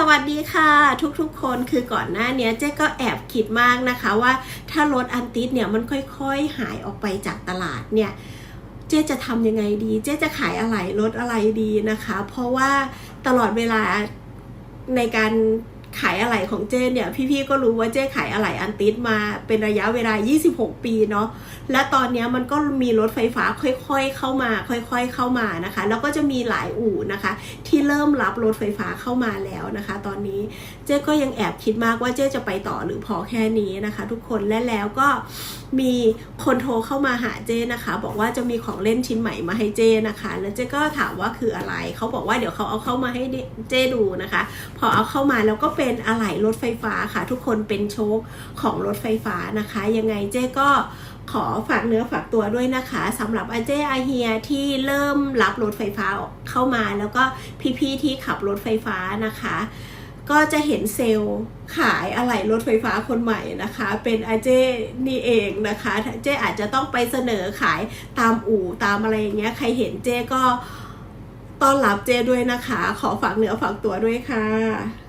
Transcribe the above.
สวัสดีค่ะทุกๆคนคือก่อนหน้าเนี้ยเจ๊ก็แอบคิดมากนะคะว่าถ้ารถอันติสเนี่ยมันค่อยๆ หายออกไปจากตลาดเนี่ยเจ๊จะทำยังไงดี เจ๊จะขายอะไรรถอะไรดีนะคะ เพราะว่าตลอดเวลาในการ ขายอะไหล่ของเจ๊เนี่ยพี่ๆก็รู้ว่าเจ๊ขายอะไหล่อันติสมาเป็นระยะเวลา 26 ปีเนาะและตอนนี้มันก็มีรถไฟฟ้าค่อยๆเข้ามา ค่อยๆเข้ามานะคะ แล้วก็จะมีหลายอู่นะคะ ที่เริ่มรับรถไฟฟ้าเข้ามาแล้วนะคะ ตอนนี้เจ๊ก็ยังแอบคิดมากว่าเจ๊จะไปต่อหรือพอแค่นี้นะคะ ทุกคนและแล้วก็มีคนโทรเข้ามาหาเจ๊นะคะ บอกว่าจะมีของเล่นชิ้นใหม่มาให้เจ๊นะคะ แล้วเจ๊ก็ถามว่าคืออะไรเขาบอกว่าเดี๋ยวเขาเอาเข้ามาให้เจ๊ดูนะคะ พอเอาเข้ามาแล้วก็เป็นเป็นอะไหล่รถไฟฟ้าค่ะ ทุกคนเป็นโชคของรถไฟฟ้านะคะ ยังไงเจ๊ก็ขอฝากเนื้อฝากตัวด้วยนะคะสำหรับอาเจอาเฮียที่เริ่มรับรถไฟฟ้าเข้ามา แล้วก็พี่ๆที่ขับรถไฟฟ้านะคะ ก็จะเห็นเซลล์ขายอะไหล่รถไฟฟ้าคนใหม่นะคะ เป็นอาเจนี่เองนะคะเจอาจจะต้องไปเสนอขายตามอู่ตามอะไรอย่างเงี้ยใครเห็นเจก็ต้อนรับเจด้วยนะคะ ขอฝากเนื้อฝากตัวด้วยค่ะ